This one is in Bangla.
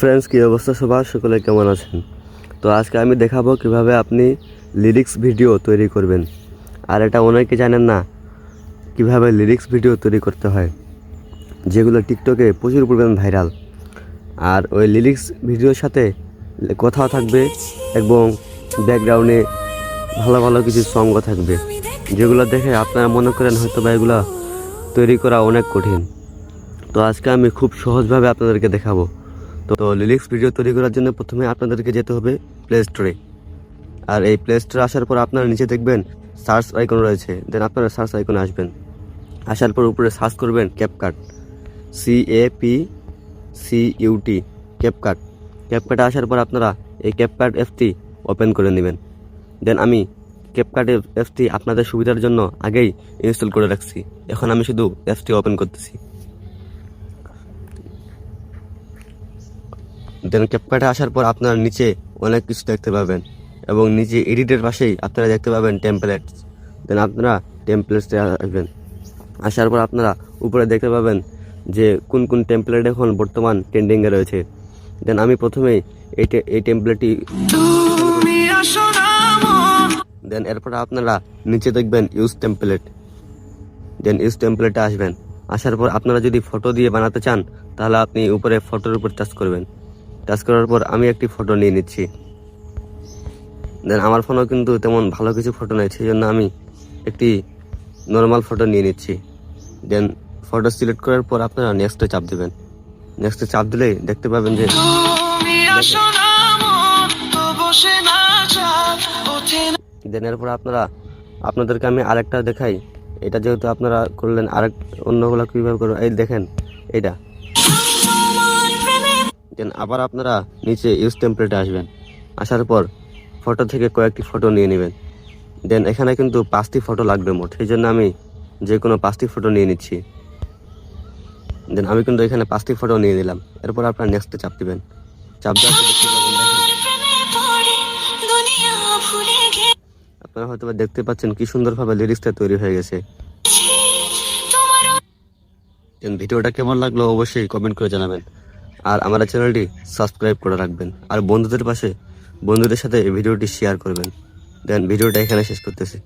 ফ্রেন্ডস কী অবস্থা সবার? সকলে কেমন আছেন? তো আজকে আমি দেখাবো কীভাবে আপনি লিরিক্স ভিডিও তৈরি করবেন। আর এটা অনেকে জানেন না, কীভাবে লিরিক্স ভিডিও তৈরি করতে হয়। যেগুলো টিকটকে প্রচুর পরিমাণ ভাইরাল আর ওই লিরিক্স ভিডিওর সাথে কথাও থাকবে এবং ব্যাকগ্রাউন্ডে ভালো ভালো কিছু সঙ্গ থাকবে। যেগুলো দেখে আপনারা মনে করেন হয়তো বা এগুলো তৈরি করা অনেক কঠিন। তো আজকে আমি খুব সহজভাবে আপনাদেরকে দেখাবো। তো লিরিক্স ভিডিও তৈরি করার জন্য প্রথমে আপনাদেরকে যেতে হবে প্লে স্টোরে আর এই প্লে স্টোরে আসার পর আপনারা নিচে দেখবেন সার্চ আইকন রয়েছে। দেন আপনারা সার্চ আইকনে আসবেন। আসার পর উপরে সার্চ করবেন CapCut C A P C UT CapCut ক্যাপকাটে আসার পর আপনারা এই ক্যাপকাট অ্যাপটি ওপেন করে নেবেন। দেন আমি ক্যাপকাট অ্যাপটি আপনাদের সুবিধার জন্য আগেই ইনস্টল করে রাখছি। এখন আমি শুধু অ্যাপটি ওপেন করতেছি। দেন ক্যাপকাটে আসার পর আপনারা নিচে অনেক কিছু দেখতে পাবেন এবং নিচে এডিটের পাশেই আপনারা দেখতে পাবেন টেমপ্লেটস দেন আপনারা টেমপ্লেটসে আসবেন। আসার পর আপনারা উপরে দেখতে পাবেন যে কোন কোন টেমপ্লেট এখন বর্তমান ট্রেন্ডিংয়ে রয়েছে। দেন আমি প্রথমেই এই এই টেমপ্লেটটি দেন এরপর আপনারা নিচে দেখবেন ইউজ টেমপ্লেট দেন ইউজ টেমপ্লেটে আসবেন। আসার পর আপনারা যদি ফটো দিয়ে বানাতে চান, তাহলে আপনি উপরে ফটোর উপর টাচ করবেন। টাচ করার পর আমি একটি ফটো নিয়ে নিচ্ছি। দেন আমার ফোনও কিন্তু তেমন ভালো কিছু ফটো নেই সেই জন্য আমি একটি নর্মাল ফটো নিয়ে নিচ্ছি। দেন ফটো সিলেক্ট করার পর আপনারা নেক্সটে চাপ দেবেন। নেক্সটে চাপ দিলেই দেখতে পাবেন যে দেন এরপর আপনারা আপনাদেরকে আমি আরেকটা দেখাই। এটা যেহেতু আপনারা করলেন আরেক অন্যগুলো কীভাবে করবেন এই দেখেন এইটা। দেন আবার আপনারা নিচে ইউজ টেমপ্লেটে আসবেন। আসার পর ফটো থেকে কয়েকটি ফটো নিয়ে নেবেন। দেন এখানে কিন্তু পাঁচটি ফটো লাগবে মোট। সেই জন্য আমি যে কোনো পাঁচটি ফটো নিয়ে নিচ্ছি। দেন আমি কিন্তু এখানে পাঁচটি ফটো নিয়ে নিলাম। এরপর আপনারা নেক্সটে চাপ দিবেন। চাপ আপনারা হয়তো দেখতে পাচ্ছেন কি সুন্দরভাবে লিরিক্সটা তৈরি হয়ে গেছে। ভিডিওটা কেমন লাগল অবশ্যই কমেন্ট করে জানাবেন। আর আমার চ্যানেলটি সাবস্ক্রাইব করে রাখবেন। আর বন্ধুদের পাশে বন্ধুদের সাথে এই ভিডিওটি শেয়ার করবেন। দেন ভিডিওটা এখানে শেষ করতেছি।